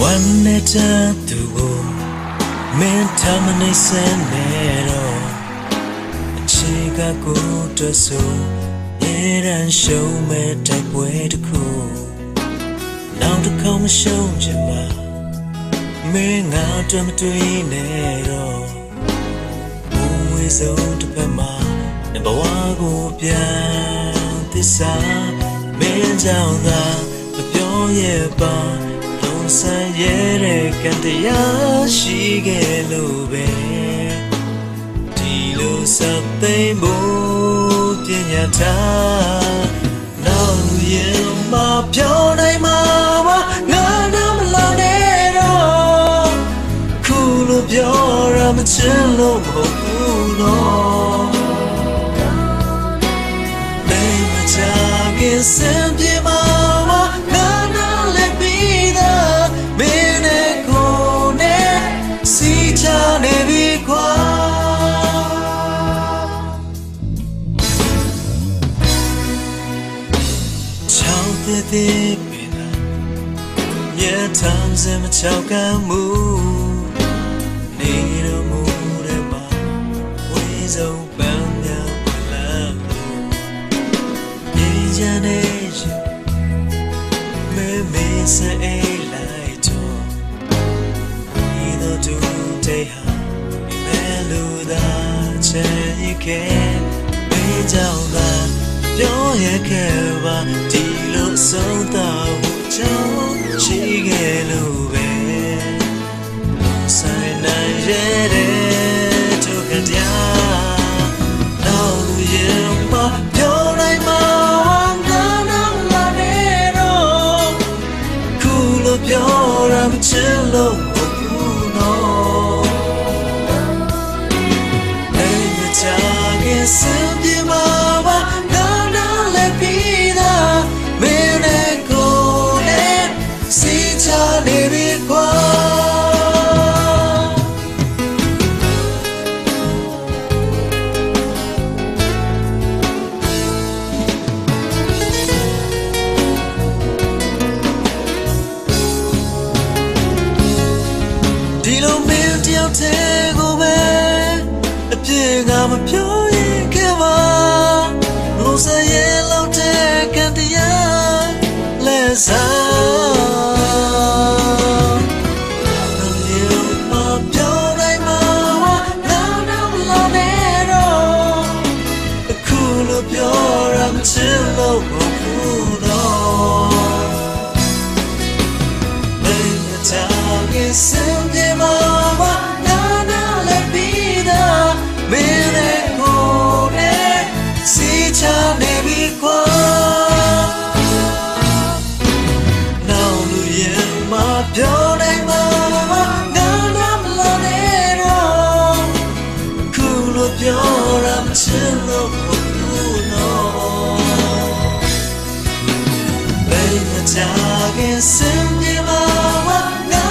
วันနဲ့တန်းသူကိုမင်းထမနေစဲနေတော့အခြေကကိုတွေ့ဆိုရေရန်ရှုံးမဲ့တိုက်ပွဲတစ်ခုနောက်တစ်ခေါက်မရှုံးချင်ပါမင်းငါတွေ့မတွေ့နဲ့တော့ဘုံဝေဆုံးတစ်ဖက်မှာဘဝကိုပြန်သစ္စာမင်းကြောင့်သာမပြောရပါလုံး ဆန်းရတဲ့ကံတရားရှိခဲ့လို့ပဲဒီလိုစသိမ့်ဖို့ပညာထားနောက်လူရင်မပြောနိုင်မှာပါငါနာမလာနဲ့တော့ခုလိုပြောရမချင်လို့မဟုတ်ဘူးနော်လိ သေးသေးပင်သာမြဲထမ်းစမချောက်ကမ်းမှုနေတော်မူတဲ့မှာဝေးဆုံးပန်းများဝလမ်းလို့ဒီကြနေရင်မေမေစအေးလိုက်တော့ဒီတော့တူတဲ့ဟာဒီမဲ့လူသာချင်ရခဲ့မေကြောင့်သာပြောရခဲ့ပါဒီလို ဆုံးတော့ကြောင့်ရှိခဲ့လို့ မပြောရင်ခဲ့ပါလို့စရဲ့လောက်တဲ့ကန်တရားလက်စား။ဘ talking simple, mama. Na